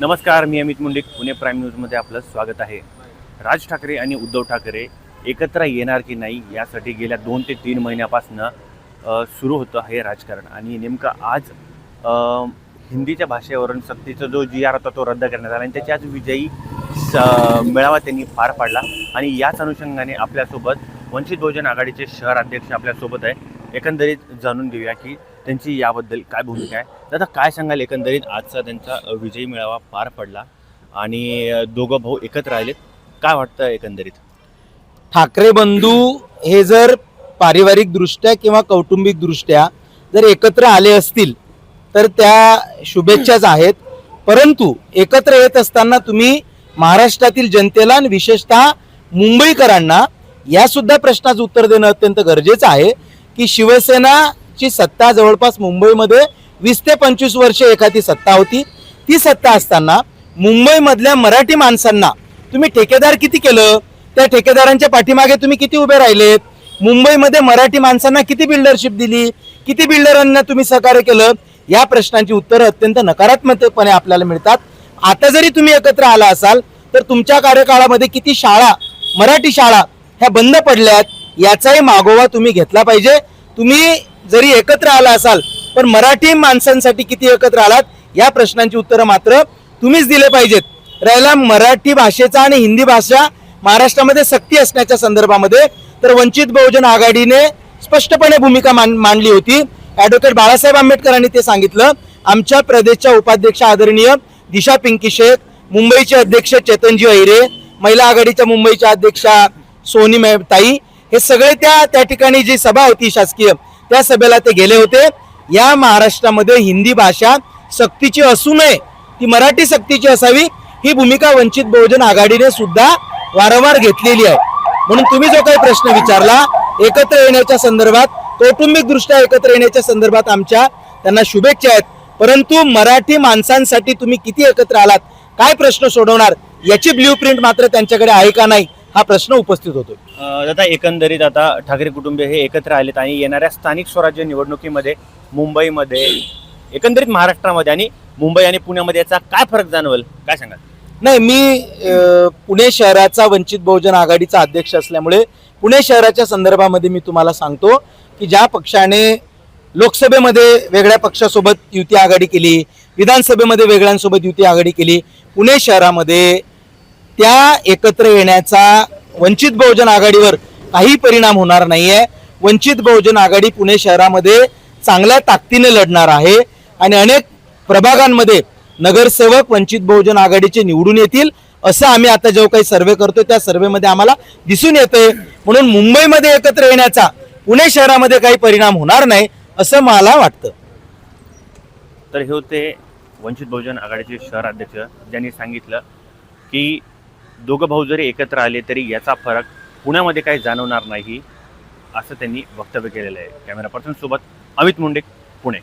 नमस्कार मी अमित मुंडे पुणे प्राईम न्यूजमध्ये आपलं स्वागत आहे. राज ठाकरे आणि उद्धव ठाकरे एकत्र येणार की नाही यासाठी गेल्या दोन ते तीन महिन्यापासून सुरू होतं हे राजकारण. आणि नेमकं आज हिंदीच्या भाषेवरून सक्तीचा जो जी आर होता तो रद्द करण्यात आला आणि त्याच्या आज विजयी स- मेळावा त्यांनी पार पाडला. आणि याच अनुषंगाने आपल्यासोबत वंचित बहुजन आघाडीचे शहर अध्यक्ष आपल्यासोबत आहे. एकंदरीत जाणून घेऊया की त्यांची याबद्दल काय भूमिका आहे. दादा काय सांगाल एकंदरीत? आजचा त्यांचा विजयी मेळावा पार पडला आणि दोघं भाऊ एकत्र राहिलेत काय वाटतं एकंदरीत? ठाकरे बंधू हे जर पारिवारिक दृष्ट्या किंवा कौटुंबिक दृष्ट्या जर एकत्र आले असतील तर त्या शुभेच्छाच आहेत. परंतु एकत्र येत असताना तुम्ही महाराष्ट्रातील जनतेला आणि विशेषतः मुंबईकरांना यासुद्धा प्रश्नाचं उत्तर देणं अत्यंत गरजेचं आहे. की शिवसेनाची सत्ता जवळपास मुंबईमध्ये वीस ते पंचवीस वर्ष एखादी सत्ता होती. ती सत्ता असताना मुंबईमधल्या मराठी माणसांना तुम्ही ठेकेदार किती केलं? त्या ठेकेदारांच्या पाठीमागे तुम्ही किती उभे राहिलेत? मुंबईमध्ये मराठी माणसांना किती बिल्डरशिप दिली? किती बिल्डरांना तुम्ही सहकार्य केलं? या प्रश्नांची उत्तरं अत्यंत नकारात्मकपणे आपल्याला मिळतात. आता जरी तुम्ही एकत्र आला असाल तर तुमच्या कार्यकाळामध्ये किती शाळा मराठी शाळा ह्या बंद पडल्यात? याचाही मागोवा तुम्ही घेतला पाहिजे. तुम्ही जरी एकत्र आला असाल पण मराठी माणसांसाठी किती एकत्र आलात या प्रश्नांची उत्तरं मात्र तुम्हीच दिले पाहिजेत. राहिला मराठी भाषेचा आणि हिंदी भाषा महाराष्ट्रामध्ये सक्ती असण्याच्या संदर्भामध्ये तर वंचित बहुजन आघाडीने स्पष्टपणे भूमिका मान मांडली होती. ॲडव्होकेट बाळासाहेब आंबेडकरांनी ते सांगितलं. आमच्या प्रदेशच्या उपाध्यक्ष आदरणीय दिशा पिंकी शेख मुंबईचे अध्यक्ष चेतनजी अहिरे महिला आघाडीच्या मुंबईच्या अध्यक्षा सोनी मेहताई हे सगळे त्या त्या ठिकाणी जी सभा होती शासकीय त्या सभेला ते गेले होते. या महाराष्ट्रामध्ये हिंदी भाषा सक्तीची असू नये ती मराठी सक्तीची असावी ही भूमिका वंचित बहुजन आघाडीने सुद्धा वारंवार घेतलेली आहे. म्हणून तुम्ही जो काही प्रश्न विचारला एकत्र येण्याच्या संदर्भात कौटुंबिक दृष्ट्या एकत्र येण्याच्या संदर्भात आमच्या त्यांना शुभेच्छा आहेत. परंतु मराठी माणसांसाठी तुम्ही किती एकत्र आलात? काय प्रश्न सोडवणार? याची ब्ल्यू प्रिंट मात्र त्यांच्याकडे आहे का नाही? हा प्रश्न उपस्थित होतो दादा एकंदरीत आता ठाकरे कुटुंबीय हे एकत्र आलेत आणि येणाऱ्या स्थानिक स्वराज्य निवडणुकीमध्ये मुंबईमध्ये एकंदरीत महाराष्ट्रामध्ये आणि मुंबई आणि पुण्यामध्ये याचा काय फरक जाणवेल? काय सांगाल? नाही मी पुणे शहराचा वंचित बहुजन आघाडीचा अध्यक्ष असल्यामुळे पुणे शहराच्या संदर्भामध्ये मी तुम्हाला सांगतो की ज्या पक्षाने लोकसभेमध्ये वेगळ्या पक्षासोबत युती आघाडी केली विधानसभेमध्ये वेगळ्यांसोबत युती आघाडी केली पुणे शहरामध्ये त्या एकत्र येण्याचा वंचित बहुजन आघाडीवर काही परिणाम होणार नाहीये. वंचित बहुजन आघाडी पुणे शहरामध्ये चांगल्या ताकदीने लढणार आहे आणि अनेक प्रभागांमध्ये नगरसेवक वंचित बहुजन आघाडीचे निवडून येतील असं आम्ही आता जो काही सर्वे करतो त्या सर्वेमध्ये आम्हाला दिसून येतंय. म्हणून मुंबईमध्ये एकत्र येण्याचा पुणे शहरामध्ये काही परिणाम होणार नाही असं मला वाटतं. तर हे होते वंचित बहुजन आघाडीचे शहर अध्यक्ष ज्यांनी सांगितलं की दोघं भाऊ जरी एकत्र आले तरी याचा फरक पुण्यामध्ये काही जाणवणार नाही असं त्यांनी वक्तव्य केलेलं आहे. कॅमेरा पर्सन सोबत अमित मुंडे पुणे.